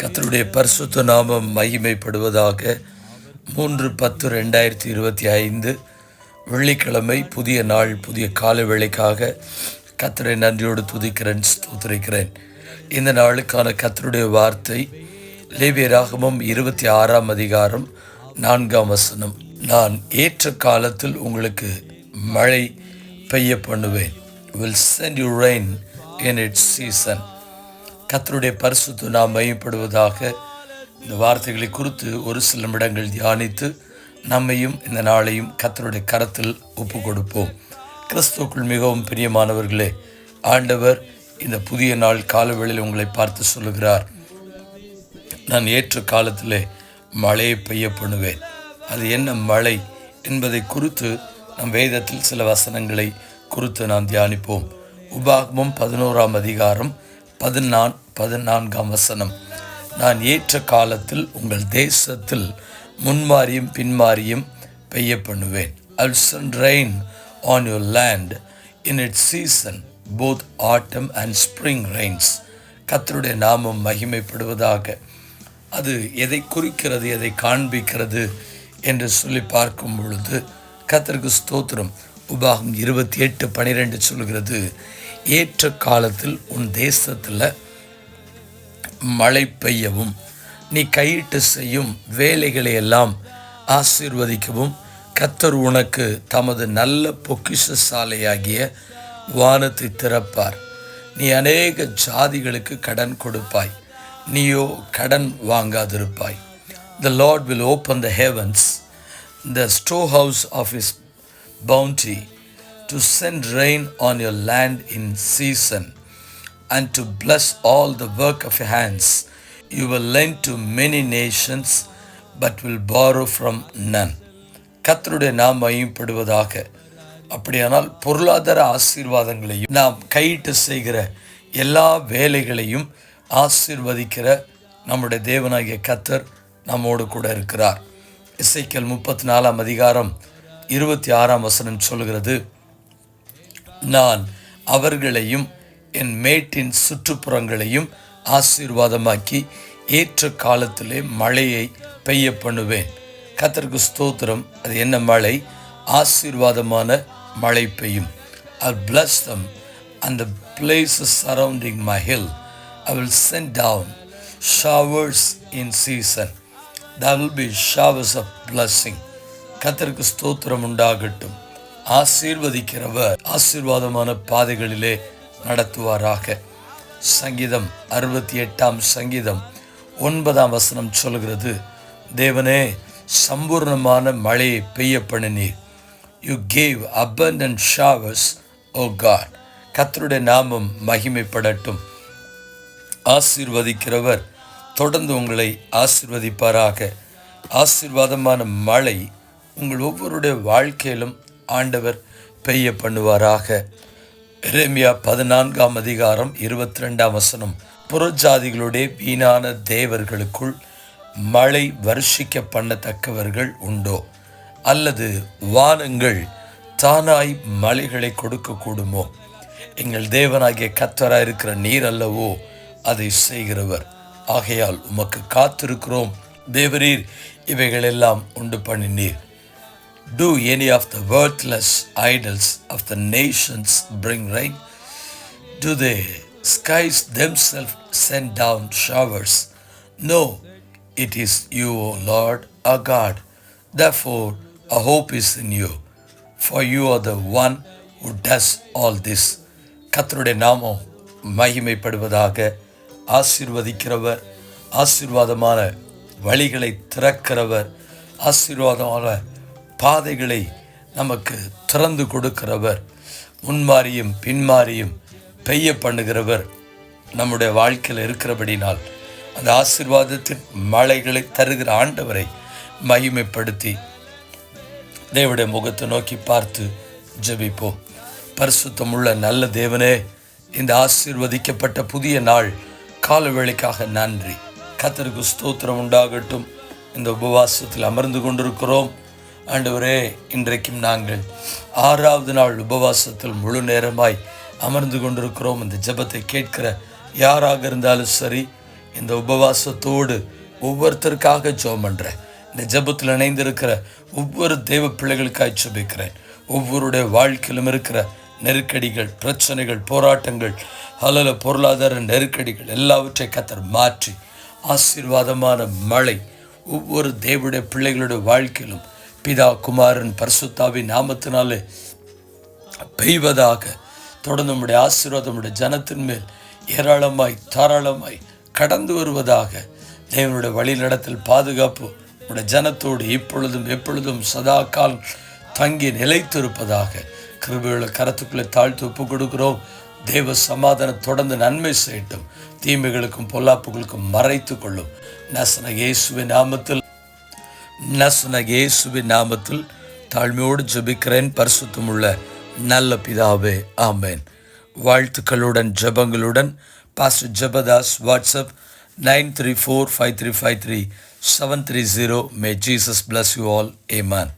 கத்தருடைய பரிசுத்த நாமம் மகிமைப்படுவதாக மூன்று பத்து ரெண்டாயிரத்தி இருபத்தி ஐந்து வெள்ளிக்கிழமை புதிய நாள் புதிய கால வேளைக்காக கத்தரை நன்றியோடு துதிக்கிறேன் ஸ்தோத்திரிக்கிறேன். இந்த நாளுக்கான கத்தருடைய வார்த்தை லேவியராகமம் இருபத்தி ஆறாம் அதிகாரம் நான்காம் வசனம். நான் ஏற்ற காலத்தில் உங்களுக்கு மழை பெய்ய பண்ணுவேன். Will send you rain in its season கத்தருடைய பரிசுத்து நாம் மையப்படுவதாக இந்த வார்த்தைகளை குறித்து ஒரு சில நிமிடங்கள் தியானித்து நம்மையும் இந்த நாளையும் கத்தருடைய கரத்தில் ஒப்பு கொடுப்போம் கிறிஸ்துவுக்குள் மிகவும் பிரியமானவர்களே ஆண்டவர் இந்த புதிய நாள் காலவேளையில் உங்களை பார்த்து சொல்லுகிறார். நான் ஏற்ற காலத்திலே மழையை பெய்ய பண்ணுவேன். அது என்ன மழை என்பதை குறித்து நம் வேதத்தில் சில வசனங்களை குறித்து நாம் தியானிப்போம். உபாகமும் பதினோராம் அதிகாரம் பதினான் பதினான்காம் வசனம். நான் ஏற்ற காலத்தில் உங்கள் தேசத்தில் முன்மாறியும் பின்மாறியும் பெய்ய பண்ணுவேன் also rain on on land in it season both autumn and spring rains கத்தருடைய நாமம் மகிமைப்படுவதாக. அது எதை குறிக்கிறது எதை காண்பிக்கிறது என்று சொல்லி பார்க்கும் பொழுது கர்த்தருக்கு ஸ்தோத்திரம். உபாகம் இருபத்தி எட்டு பனிரெண்டு சொல்கிறது ஏற்ற காலத்தில் உன் தேசத்தில் மழை பெய்யவும் நீ கையிட்டு செய்யும் வேலைகளை எல்லாம் ஆசீர்வதிக்கவும் கத்தர் உனக்கு தமது நல்ல பொக்கிஷ சாலையாகிய வானத்தை திறப்பார். நீ அநேக ஜாதிகளுக்கு கடன் கொடுப்பாய். நீயோ கடன் வாங்காதிருப்பாய். The lord will open the heavens the storehouse of his bounty to send rain on your land in season and to bless all the work of your hands. You will lend to many nations, but will borrow from none. கத்தருடைய நாம் மையப்படுவதாக அப்படியானால் பொருளாதார ஆசீர்வாதங்களையும் நாம் கையிட்டு செய்கிற எல்லா வேலைகளையும் ஆசீர்வதிக்கிற நம்முடைய தேவனாகிய கத்தர் நம்மோடு கூட இருக்கிறார் இசைக்கல் முப்பத்தி நாலாம் அதிகாரம் இருபத்தி ஆறாம் வசனம் சொல்கிறது நான் அவர்களையும் என் மேட்டின் சுற்றுப்புறங்களையும் ஆசீர்வாதமாக்கி ஏற்ற காலத்திலே மழையை பெய்ய பண்ணுவேன். கத்தருக்கு ஸ்தோத்திரம். அது என்ன மழை? ஆசீர்வாதமான மழை பெய்யும். ஐ பிளஸ் தம் அந்த place surrounding my hill I will send down showers in season there will be showers of blessing கத்தருக்கு ஸ்தோத்திரம் உண்டாகட்டும். ஆசீர்வதிக்கிறவர். ஆசீர்வாதமான பாதைகளிலே நடத்துவாராக. சங்கீதம் அறுபத்தி எட்டாம் சங்கீதம் ஒன்பதாம் வசனம் சொல்கிறது தேவனே சம்பூர்ணமான மழையை பெய்ய பண்ணினீர் you gave abundant showers O God கத்தருடைய நாமம் மகிமைப்படட்டும். ஆசீர்வதிக்கிறவர் தொடர்ந்து உங்களை ஆசீர்வதிப்பாராக. ஆசீர்வாதமான மழை உங்கள் ஒவ்வொருடைய வாழ்க்கையிலும் ஆண்டவர் பெய்ய பண்ணுவாராக. எரேமியா பதினான்காம் அதிகாரம் இருபத்தி ரெண்டாம் வசனம். புறஜாதிகளுடைய வீணான தேவர்களுக்குள் மழை வருஷிக்க பண்ணத்தக்கவர்கள் உண்டோ? அல்லது வானங்கள் தானாய் மலைகளை கொடுக்கக்கூடுமோ? எங்கள் தேவனாகிய கத்தராய் இருக்கிற நீர் அல்லவோ அதை செய்கிறவர். ஆகையால் உமக்கு காத்திருக்கிறோம். தேவரீர் இவைகளெல்லாம் உண்டு பண்ணினீர். Do any of the worthless idols of the nations bring rain? Do the skies themselves send down showers? No, it is you, O Lord, our God. Therefore, our hope is in you, for you are the one who does all this. கத்தருடைய நாமம் மகிமைப்படுவதாக ஆசீர்வதிக்கிறவர் ஆசீர்வாதமான வழிகளை திறக்கிறவர் ஆசீர்வாதமான பாதைகளை நமக்கு திறந்து கொடுக்கிறவர் முன்மாறியும் பின்மாறியும் பெய்ய பண்ணுகிறவர் நம்முடைய வாழ்க்கையில் இருக்கிறபடினால் அந்த ஆசீர்வாதத்தின் மழைகளை தருகிற ஆண்டவரை மகிமைப்படுத்தி தேவடைய முகத்தை நோக்கி பார்த்து ஜெபிப்போம். பரிசுத்தமுள்ள நல்ல தேவனே இந்த ஆசீர்வதிக்கப்பட்ட புதிய நாள் காலவேளைக்காக நன்றி. கத்தருக்கு ஸ்தோத்திரம் உண்டாகட்டும். இந்த உபவாசத்தில் அமர்ந்து கொண்டிருக்கிறோம். ஆண்டவரே இன்றைக்கும் நாங்கள் ஆறாவது நாள் உபவாசத்தில் முழு நேரமாய் அமர்ந்து கொண்டிருக்கிறோம். இந்த ஜெபத்தை கேட்கிற யாராக இருந்தாலும் சரி இந்த உபவாசத்தோடு ஒவ்வொருத்தருக்காக ஜோம் பண்ணுறேன் இந்த ஜெபத்தில் இணைந்திருக்கிற ஒவ்வொரு தெய்வ பிள்ளைகளுக்காக ஜபிக்கிறேன். ஒவ்வொருடைய வாழ்க்கையிலும் இருக்கிற நெருக்கடிகள் பிரச்சனைகள் போராட்டங்கள் அலல பொருளாதார நெருக்கடிகள் எல்லாவற்றை கத்தர் மாற்றி ஆசீர்வாதமான மழை ஒவ்வொரு தேவடைய பிள்ளைகளுடைய வாழ்க்கையிலும் பிதா குமாரன் பரிசுத்தாவின் நாமத்தினாலே பெய்வதாக தொடர்ந்து நம்முடைய ஆசீர்வாதம் நம்முடைய ஜனத்தின் மேல் ஏராளமாய் தாராளமாய் கடந்து வருவதாக தேவனுடைய வழிநடத்தல் பாதுகாப்பு நம்முடைய ஜனத்தோடு இப்பொழுதும் எப்பொழுதும் சதா கால் தங்கி நிலைத்திருப்பதாக கிருபையுள்ள கரத்துக்குள்ளே தாழ்த்து ஒப்பு கொடுக்கிறோம். தேவ சமாதானம் தொடர்ந்து நன்மை செய்யட்டும். தீமைகளுக்கும் பொல்லாப்புகளுக்கும் மறைத்து கொள்ளும். நசன இயேசுவின் நாமத்தில் நசன இயேசுவின் நாமத்தில் தாழ்மையோடு ஜபிக்கிறேன். பரிசுத்தமுள்ள நல்ல பிதாவே ஆமேன். வாழ்த்துக்களுடன் ஜபங்களுடன் pastor Jebadas WhatsApp nine three four five three five three seven three zero may Jesus bless you all amen